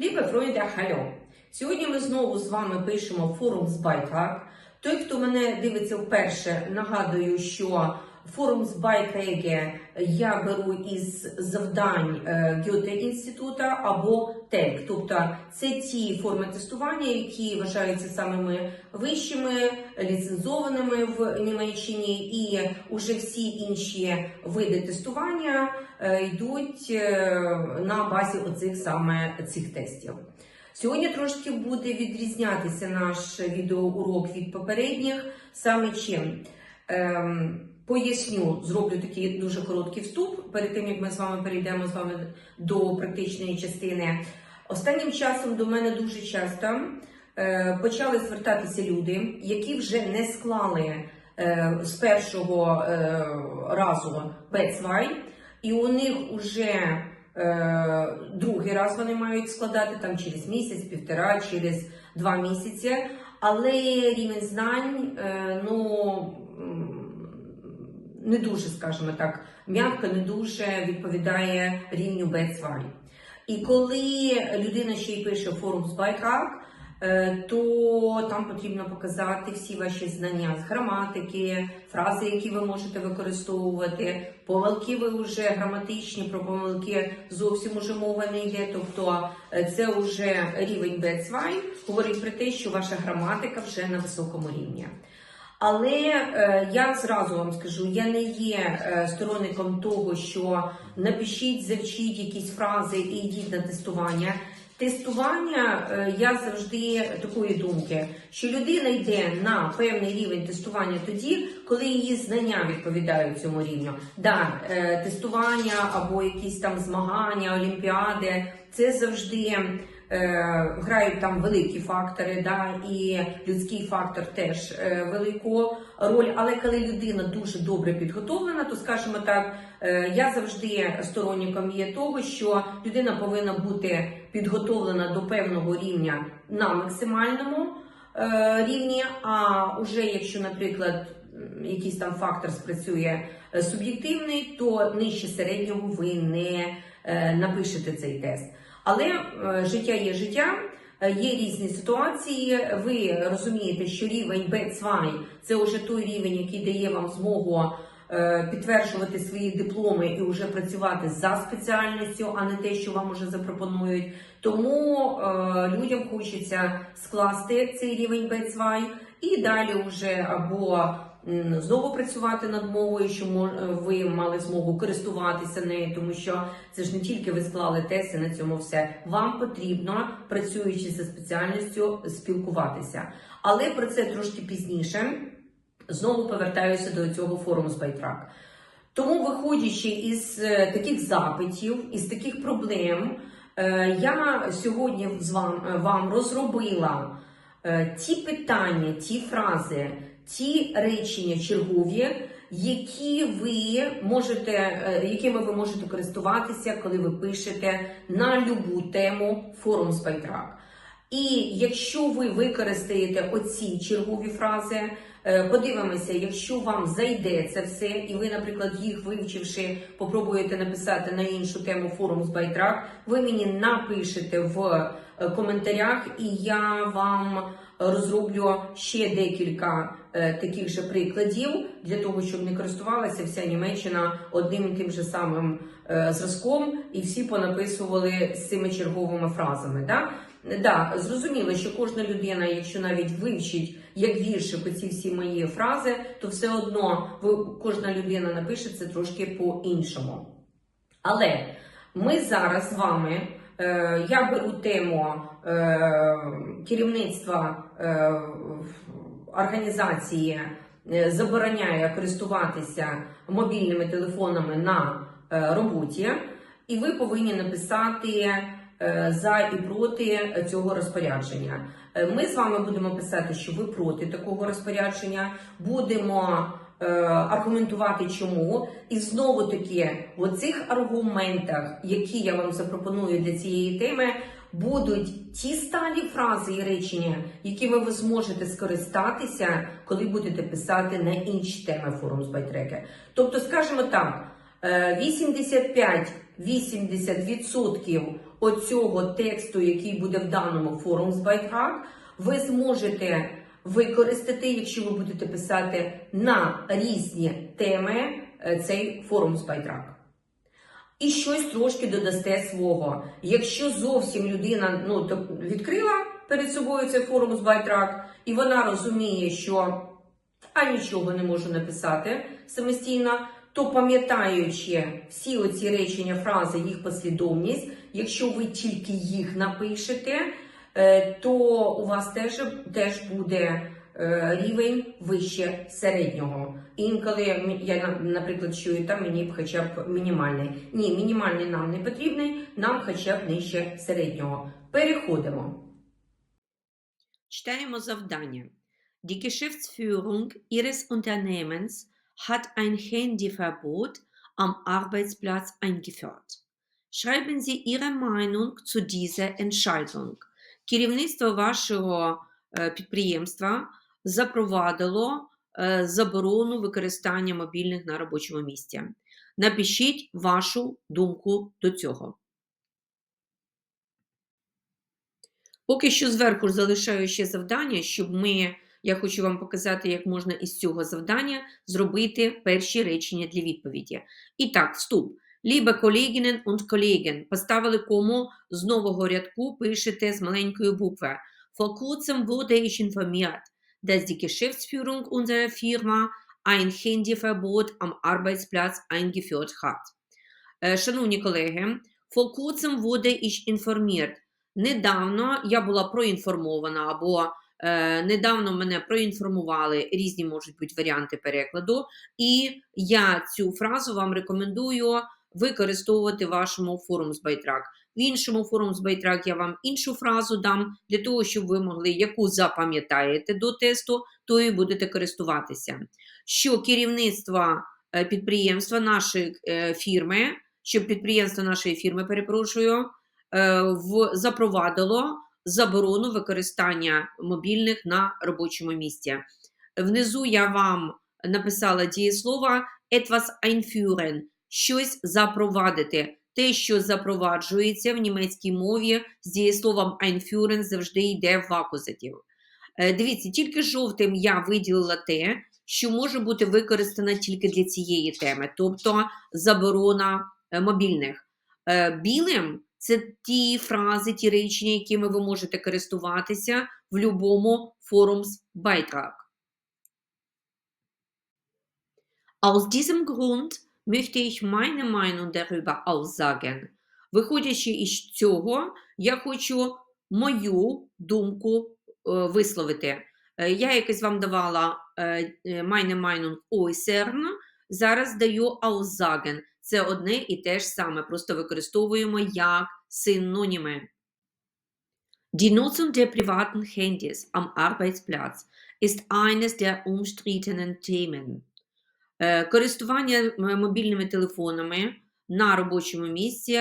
Лібе Фройда Хальо. Сьогодні ми знову з вами пишемо форум з байтак. Той, хто мене дивиться вперше, нагадую, що форум з Байкеге я беру із завдань е, Гьоте інститута або ТЕК. Тобто це ті форми тестування, які вважаються самими вищими, ліцензованими в Німеччині, і уже всі інші види тестування е, йдуть е, на базі оцих саме цих тестів. Сьогодні трошки буде відрізнятися наш відеоурок від попередніх саме чим. Ем, поясню, зроблю такий дуже короткий вступ перед тим, як ми з вами перейдемо з вами до практичної частини. Останнім часом до мене дуже часто е, почали звертатися люди, які вже не склали е, з першого е, разу Бецвай, і у них вже другий раз вони мають складати там через місяць, півтора, через два місяці. Але рівень знань ну не дуже, скажімо так, м'яко, не дуже відповідає рівню B2. І коли людина ще й пише форум з байкак, е, то там потрібно показати всі ваші знання з граматики, фрази, які ви можете використовувати. Помилки ви вже граматичні, про помилки зовсім уже мова не йде. Тобто е, це вже рівень B2, говорить про те, що ваша граматика вже на високому рівні. Але е, я зразу вам скажу, я не є е, сторонником того, що напишіть, завчіть якісь фрази і йдіть на тестування. Тестування е, я завжди такої думки, що людина йде на певний рівень тестування тоді, коли її знання відповідають цьому рівню. Да, тестування або якісь там змагання, олімпіади це завжди. Е, грають там великі фактори, да, і людський фактор теж е, велику роль. Але коли людина дуже добре підготовлена, то скажімо так, е, я завжди сторонником є того, що людина повинна бути підготовлена до певного рівня на максимальному е, рівні. А уже якщо, наприклад, якийсь там фактор спрацює е, суб'єктивний, то нижче середнього ви не е, напишете цей тест. Але е, життя є життя, е, є різні ситуації. Ви розумієте, що рівень B2 – це вже той рівень, який дає вам змогу е, підтверджувати свої дипломи і вже працювати за спеціальністю, а не те, що вам уже запропонують. Тому людям хочеться скласти цей рівень B2 і далі вже або знову працювати над мовою, що мо- ви мали змогу користуватися нею, тому що це ж не тільки ви склали тест і на цьому все. Вам потрібно, працюючи за спеціальністю, спілкуватися. Але про це трошки пізніше. Знову повертаюся до цього форуму з Байтрак. Тому, виходячи із е, таких запитів, із таких проблем, е, я сьогодні з вам, е, вам розробила е, ті питання, ті фрази, ті речення чергові, які ви можете, е, якими ви можете користуватися, коли ви пишете на любу тему форум з Байтрак. І якщо ви використаєте оці чергові фрази, е, подивимося, якщо вам зайде це все, і ви, наприклад, їх вивчивши, попробуєте написати на іншу тему форум з Байтрак, ви мені напишете в е, коментарях, і я вам розроблю ще декілька таких же прикладів для того, щоб не користувалася вся Німеччина одним і тим же самим е, зразком, і всі понаписували з цими черговими фразами. Да? Да, зрозуміло, що кожна людина, якщо навіть вивчить як віршик оці всі мої фрази, то все одно кожна людина напише це трошки по-іншому. Але ми зараз з вами, е, я беру тему е, керівництва е, організації е, забороняє користуватися мобільними телефонами на е, роботі, і ви повинні написати е, за і проти цього розпорядження. Ми з вами будемо писати, що ви проти такого розпорядження, будемо аргументувати, чому. І знову таки, в оцих аргументах, які я вам запропоную для цієї теми, будуть ті сталі фрази і речення, якими ви зможете скористатися, коли будете писати на інші теми форум з Байтреки. Тобто, скажімо так. е, 85 80% оцього тексту, який буде в даному форум з байтрак, ви зможете використати, якщо ви будете писати на різні теми е, цей форум з байтрак. І щось трошки додасте свого. Якщо зовсім людина ну, відкрила перед собою цей форум з байтрак, і вона розуміє, що а нічого не можу написати самостійно, то пам'ятаючи всі оці речення, фрази, їх послідовність, якщо ви тільки їх напишете, е, то у вас теж, теж буде рівень вище середнього. Інколи я, на- наприклад, чую, там мені б хоча б мінімальний. Ні, мінімальний нам не потрібний, нам хоча б нижче середнього. Переходимо. Читаємо завдання. Die Geschäftsführung Ihres Unternehmens hat ein Handyverbot am Arbeitsplatz eingeführt. Schreiben Sie Ihre Meinung zu dieser Entscheidung. Керівництво вашого е, підприємства запровадило е, заборону використання мобільних на робочому місці. Напишіть вашу думку до цього. Поки що зверху залишаю ще завдання, щоб ми, я хочу вам показати, як можна із цього завдання зробити перші речення для відповіді. І так, вступ. Liebe Kolleginnen und Kollegen, поставили кому з нового рядку пишете з маленької букви. Vor kurzem wurde ich informiert, dass die Geschäftsführung unserer Firma ein Handyverbot am Arbeitsplatz eingeführt hat. Е, Шановні колеги, vor kurzem wurde ich informiert. Недавно я була проінформована або е, недавно мене проінформували, різні можуть бути варіанти перекладу, і я цю фразу вам рекомендую використовувати в вашому форум з Байтрак. В іншому форум з Байтрак я вам іншу фразу дам для того, щоб ви могли, яку запам'ятаєте до тесту, то і будете користуватися. Що керівництво е, підприємства нашої е, фірми, що підприємство нашої фірми, перепрошую, е, в, запровадило заборону використання мобільних на робочому місці. Внизу я вам написала дієслово etwas einführen, щось запровадити. Те, що запроваджується в німецькій мові з дієсловом einführen завжди йде в акузатив. Е, Дивіться, тільки жовтим я виділила те, що може бути використано тільки для цієї теми, тобто заборона е, мобільних. Е, Білим це ті фрази, ті речення, якими ви можете користуватися в будь-якому Forumsbeitrag. Aus diesem Grund möchte ich meine Meinung darüber aussagen. Виходячи із цього, я хочу мою думку е, висловити. Е, Я якось вам давала е, е, meine Meinung äußern, зараз даю aussagen. Це одне і те ж саме, просто використовуємо як синоніми. Die Nutzung der privaten Handys am Arbeitsplatz ist eines der umstrittenen Themen. Е, Користування мобільними телефонами на робочому місці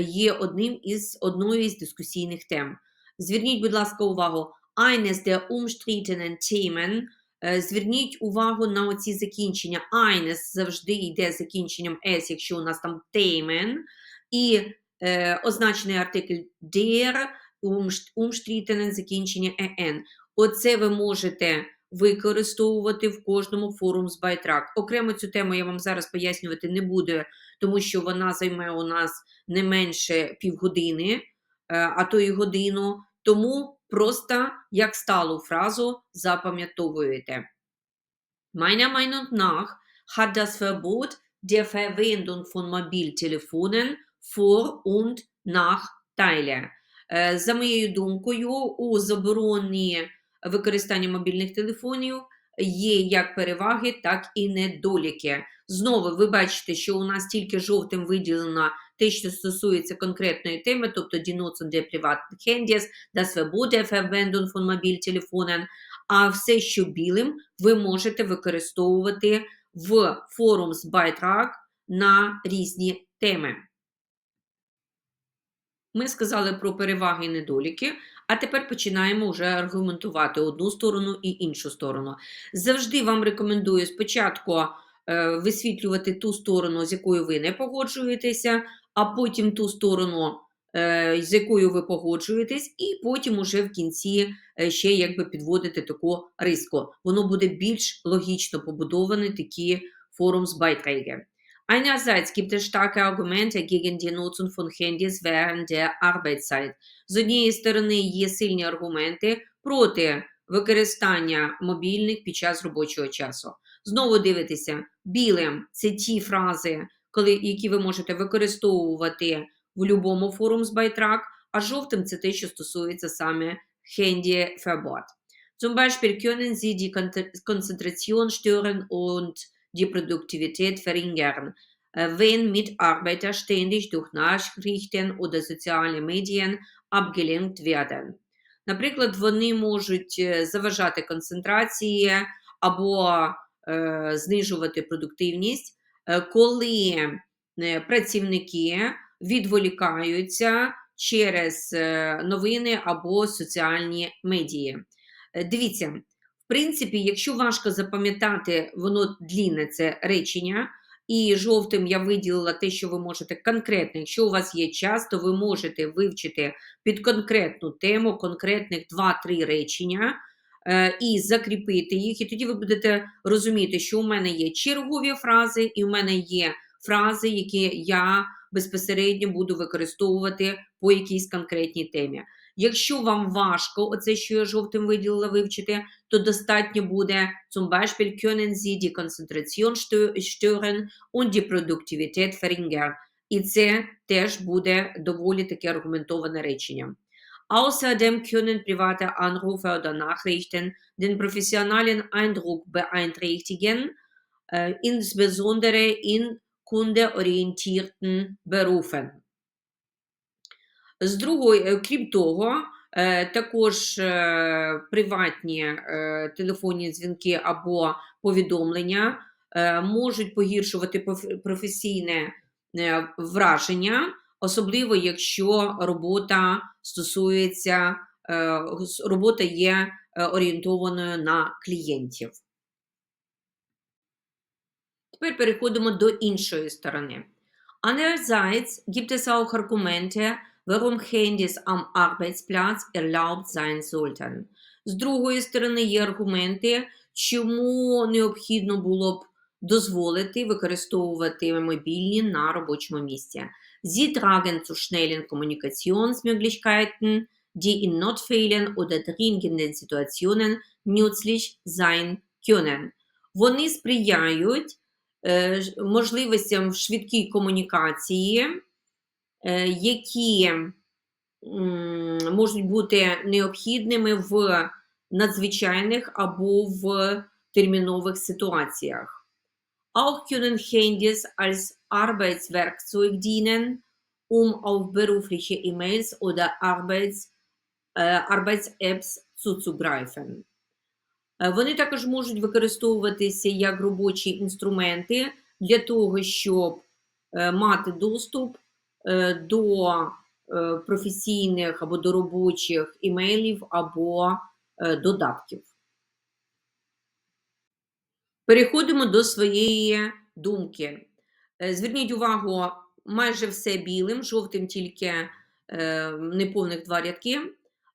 є одним із одною із дискусійних тем. Зверніть, будь ласка, увагу, eines der umstrittenen Themen. Е, Зверніть увагу на оці закінчення. Eines завжди йде з закінченням S, якщо у нас там Themen. І е, означений артикль der, umst- umstrittenen закінчення en. Оце ви можете використовувати в кожному форум з Байтрак. Окремо цю тему я вам зараз пояснювати не буду, тому що вона займе у нас не менше півгодини, е, а то і годину. Тому просто як сталу фразу запам'ятовуєте. Meiner Meinung nach hat das Verbot der Verwendung von Mobiltelefonen Vor- und Nachteile. Е, За моєю думкою, у забороні використання мобільних телефонів є як переваги, так і недоліки. Знову ви бачите, що у нас тільки жовтим виділено те, що стосується конкретної теми, тобто die Nutzung der privaten Handys, das Verbot der Verwendung von а все, що білим, ви можете використовувати в форум з Beitrag на різні теми. Ми сказали про переваги і недоліки, а тепер починаємо вже аргументувати одну сторону і іншу сторону. Завжди вам рекомендую спочатку е, висвітлювати ту сторону, з якою ви не погоджуєтеся, а потім ту сторону, е, з якою ви погоджуєтесь, і потім уже в кінці е, ще якби підводити таку риску. Воно буде більш логічно побудовані такі форум з Forumsbeiträge. Einerseits gibt es starke Argumente gegen die Nutzung von Handys während der Arbeitszeit. З однієї сторони є сильні аргументи проти використання мобільних під час робочого часу. Знову дивитеся, білим це ті фрази, коли, які ви можете використовувати в будь-якому Forumsbeitrag, а жовтим це те, що стосується саме Handyverbot. Zum Beispiel können Sie die Kon- Konzentration stören und die Produktivität verringern, äh, wenn Mitarbeiter ständig durch Nachrichten oder soziale Medien abgelenkt werden. Наприклад, вони можуть е, заважати концентрації або е, знижувати продуктивність, е, коли е, працівники відволікаються через новини або соціальні медії. Дивіться, принципі, якщо важко запам'ятати, воно длінне це речення, і жовтим я виділила те, що ви можете конкретно, якщо у вас є час, то ви можете вивчити під конкретну тему конкретних 2-3 речення е, і закріпити їх. І тоді ви будете розуміти, що у мене є чергові фрази, і у мене є фрази, які я безпосередньо буду використовувати по якійсь конкретній темі. Якщо вам важко, оце, що я жовтим виділила вивчити, то достатньо буде zum Beispiel können Sie die Konzentration stö- stören und die Produktivität verringern. І це теж буде доволі таке аргументоване речення. Außerdem können private Anrufe oder Nachrichten den professionellen Eindruck beeinträchtigen, äh, insbesondere in kundeorientierten Berufen. З другої, е, крім того, е, також е, приватні телефонні дзвінки або повідомлення можуть погіршувати професійне враження, особливо якщо робота стосується, робота є орієнтованою на клієнтів. Тепер переходимо до іншої сторони. Andererseits gibt es auch Argumente, warum Handys am Arbeitsplatz erlaubt sein sollten. З другої сторони, є аргументи, чому необхідно було б дозволити використовувати мобільні на робочому місці. Sie tragen zu schnellen Kommunikationsmöglichkeiten, die in Notfällen oder dringenden Situationen nützlich sein können. Вони сприяють е, можливостям швидкій комунікації, е, які можуть бути необхідними в надзвичайних або в термінових ситуаціях. Auch können Handys als Arbeitswerkzeug dienen, um auf berufliche E-Mails oder Arbeits, äh, Arbeits-Apps zuzugreifen. Е, Вони також можуть використовуватися як робочі інструменти для того, щоб е, мати доступ е, до е, професійних або до робочих імейлів або е, додатків. Переходимо до своєї думки. Е, Зверніть увагу, майже все білим, жовтим тільки е, неповних два рядки.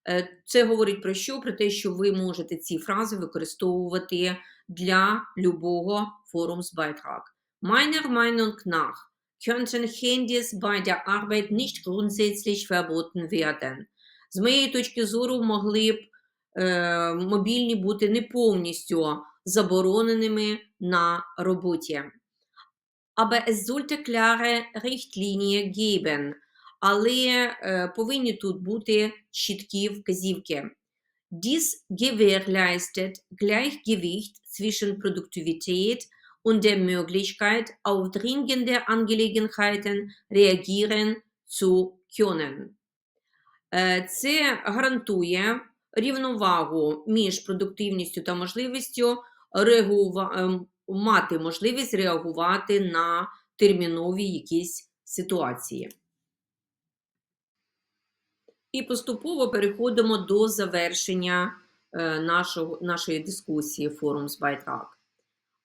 Е, Це говорить про що? Про те, що ви можете ці фрази використовувати для любого Forumsbeitrag. Meiner Meinung nach könnten Handys bei der Arbeit nicht grundsätzlich verboten werden. З моєї точки зору, могли б е, мобільні бути не повністю забороненими на роботі. Aber es sollte klare Richtlinie geben. Але е, повинні тут бути чіткі вказівки. Dies gewährleistet Gleichgewicht zwischen Produktivität und der Möglichkeit, auf dringende Angelegenheiten reagieren zu können. Е, Це гарантує рівновагу між продуктивністю та можливістю ем, мати можливість реагувати на термінові якісь ситуації. І поступово переходимо до завершення е, нашого, нашої дискусії Forums Beitrag.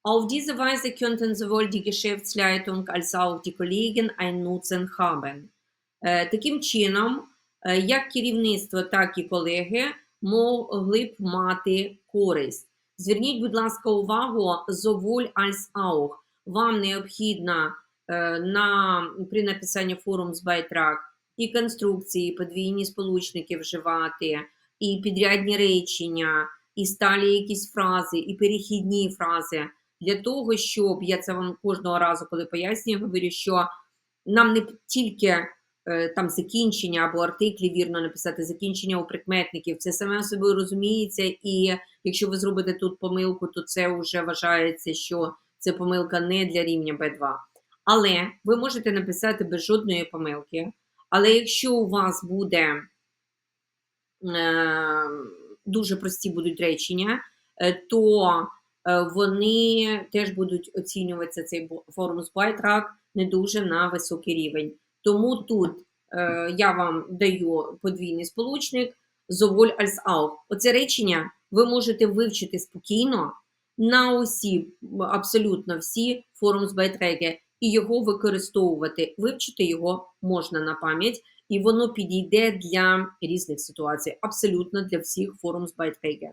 Auf diese Weise könnten sowohl die Geschäftsleitung als auch die Kollegen einen Nutzen haben. Е, Таким чином, е, як керівництво, так і колеги могли б мати користь. Зверніть, будь ласка, увагу sowohl als auch. Вам необхідно е, на, при написанні Forumsbeitrag і конструкції, і подвійні сполучники вживати, і підрядні речення, і сталі якісь фрази, і перехідні фрази. Для того, щоб я це вам кожного разу, коли пояснюю, говорю, що нам не тільки е, там закінчення або артиклі вірно написати, закінчення у прикметників, це саме собою розуміється, і якщо ви зробите тут помилку, то це вже вважається, що це помилка не для рівня B2. Але ви можете написати без жодної помилки. Але якщо у вас буде е, дуже прості будуть речення, е, то вони теж будуть оцінюватися цей форум з Байтрак не дуже на високий рівень. Тому тут е, я вам даю подвійний сполучник sowohl als auch. Оце речення ви можете вивчити спокійно на усі, абсолютно всі форум з Байтреги і його використовувати. Вивчити його можна на пам'ять, і воно підійде для різних ситуацій, абсолютно для всіх форум з Beiträge.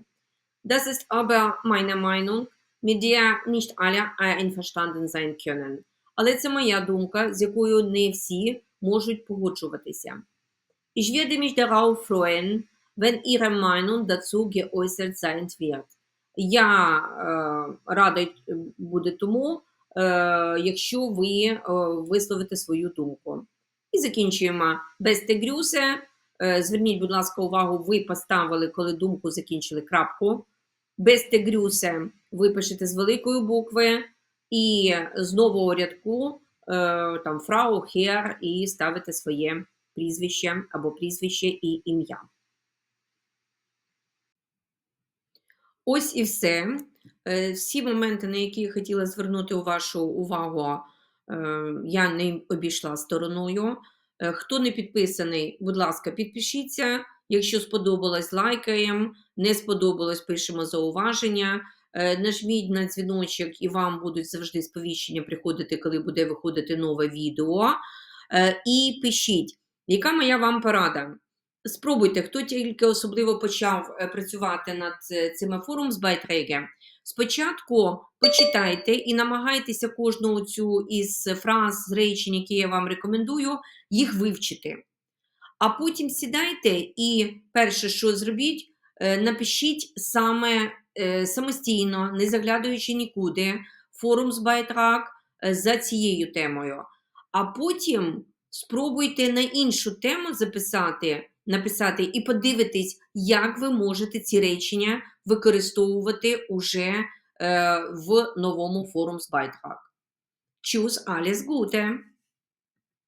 Das ist aber meine Meinung, mit der nicht alle einverstanden sein können. Але це моя думка, з якою не всі можуть погоджуватися. Ich werde mich darauf freuen, wenn Ihre Meinung dazu geäußert sein wird. Я е, рада буде тому, е, якщо ви е, висловите свою думку. І закінчуємо. Beste Grüße. Е, Зверніть, будь ласка, увагу, ви поставили, коли думку закінчили крапку. Beste Grüße ви з великої букви, і з нового рядку е, там фрау, хер, і ставите своє прізвище або прізвище і ім'я. Ось і все. Е, Всі моменти, на які я хотіла звернути вашу увагу, е, я не обійшла стороною. Хто не підписаний, будь ласка, підпишіться. Якщо сподобалось, лайкаємо. Не сподобалось, пишемо зауваження. Е, Нажміть на дзвіночок, і вам будуть завжди сповіщення приходити, коли буде виходити нове відео. Е, І пишіть, яка моя вам порада? Спробуйте, хто тільки особливо почав е, працювати над цими форум з Beiträge, спочатку почитайте і намагайтеся кожну цю із фраз, з речень, які я вам рекомендую, їх вивчити. А потім сідайте і перше, що зробіть, е, напишіть саме е, самостійно, не заглядаючи нікуди, форум з Beitrag е, за цією темою. А потім спробуйте на іншу тему записати, написати і подивитись, як ви можете ці речення використовувати уже в новому форум з Beitrag. Tschüss, alles Gute!